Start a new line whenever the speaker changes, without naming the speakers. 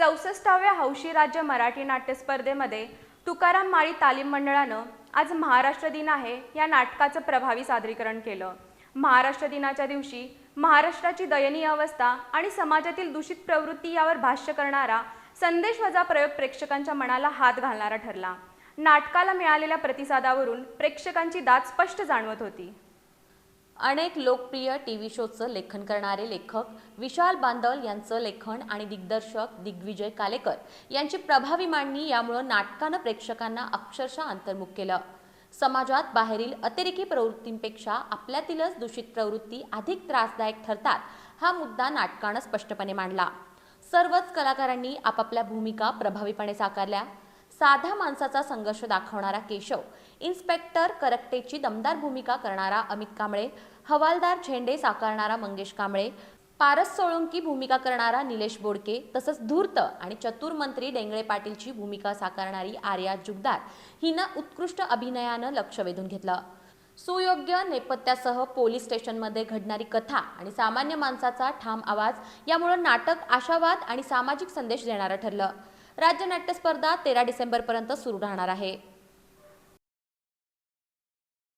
चौसष्टाव्या हौशी राज्य मराठी नाट्य स्पर्धेमध्ये तुकाराम माळी तालीम मंडळानं आज महाराष्ट्र दिन आहे या नाटकाचं प्रभावी सादरीकरण केलं. महाराष्ट्र दिनाच्या दिवशी महाराष्ट्राची दयनीय अवस्था आणि समाजातील दूषित प्रवृत्ती यावर भाष्य करणारा संदेशवजा प्रयोग प्रेक्षकांच्या मनाला हात घालणारा ठरला. नाटकाला मिळालेल्या प्रतिसादावरून प्रेक्षकांची दात स्पष्ट जाणवत होती.
अनेक लोकप्रिय टी व्ही शोचं लेखन करणारे लेखक विशाल बांदल यांचं लेखन आणि दिग्दर्शक दिग्विजय कालेकर यांची प्रभावी मांडणी यामुळं नाटकानं प्रेक्षकांना अक्षरशः अंतर्मुख केलं. समाजात बाहेरील अतिरेकी प्रवृत्तींपेक्षा आपल्यातीलच दूषित प्रवृत्ती अधिक त्रासदायक ठरतात हा मुद्दा नाटकानं स्पष्टपणे मांडला. सर्वच कलाकारांनी आपापल्या भूमिका प्रभावीपणे साकारल्या. साध्या माणसाचा संघर्ष दाखवणारा केशव इन्स्पेक्टर करकटेची दमदार भूमिका करणारा अमित कांबळे हवालदार झेंडे साकारणारा मंगेश कांबळे पारस सोळंकी भूमिका करणारा निलेश बोडके तसंच धूर्त आणि चतुर मंत्री डेंगळे पाटीलची भूमिका साकारणारी आर्या जुगदार हिनं उत्कृष्ट अभिनयानं लक्ष वेधून घेतलं. सुयोग्य नेपथ्यासह पोलीस स्टेशनमध्ये घडणारी कथा आणि सामान्य माणसाचा ठाम आवाज यामुळं नाटक आशावाद आणि सामाजिक संदेश देणारं ठरलं. राज्य नाट्य स्पर्धा तेरा डिसेंबरपर्यंत सुरू राहणार आहे.